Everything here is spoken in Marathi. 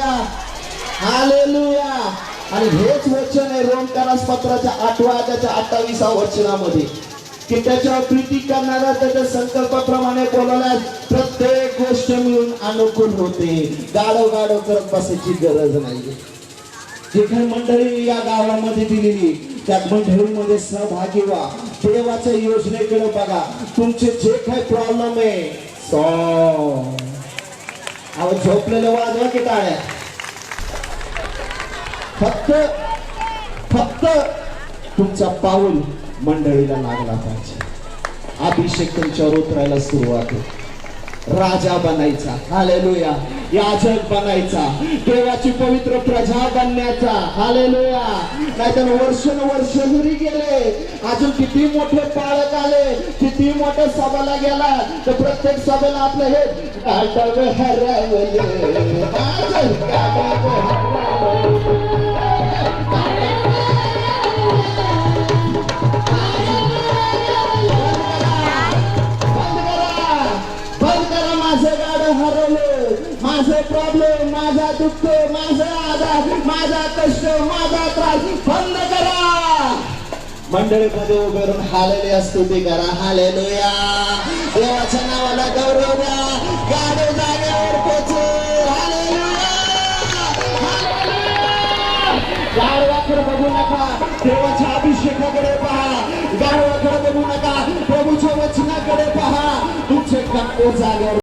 हालेलुया. हालेलुया. आणि हेच वचन आहे रोमकारास पत्राच्या आठव्या त्याच्या अठ्ठावीसा वचनामध्ये. की त्याच्यावर प्रीती करणारा त्याच्या संकल्पाप्रमाणे बोलवल्यास प्रत्येक गोष्ट मिळून अनुकूल होते. गाडो गाडो करत बसायची गरज नाही जे काही मंडळी या गावामध्ये दिलेली त्या मंडळीमध्ये सहभागी व्हा. देवाच्या योजनेकडे बघा. तुमचे जे काही प्रॉब्लेम आहे सॉ अहो झोपलेलं वाजवा की टाळ्या? फक्त फक्त तुमचा पाऊल मंडळीला लागला पाहिजे. अभिषेक तुमच्यावर उतरायला सुरुवात होते. राजा बनायचा. हालेलुया याचक बनायचा. देवाची पवित्र प्रजा बनण्याचा. हालेलुया नाहीतर वर्षानुवर्ष घरी गेले. अजून किती मोठे पाळक आले? किती मोठ्या सभाला गेला? तर प्रत्येक सभेला आपलं हे हरवले. माझं प्रॉब्लेम माझा दुःख माझा आधार माझा कष्ट माझा त्रास बंद करा. मंडळीमध्ये उभे राहून हालेले असतो ते करा. हालेलुया. देवाच्या नावाला गौरव द्या. गाडे जागेवर पोचू. हालेलुया. गाढवाकडे बघू नका. देवाच्या अभिषेकाकडे पहा. गाढवाकडे बघू नका. प्रभूच्या वचनाकडे पहा. तुमचे काको जागेवर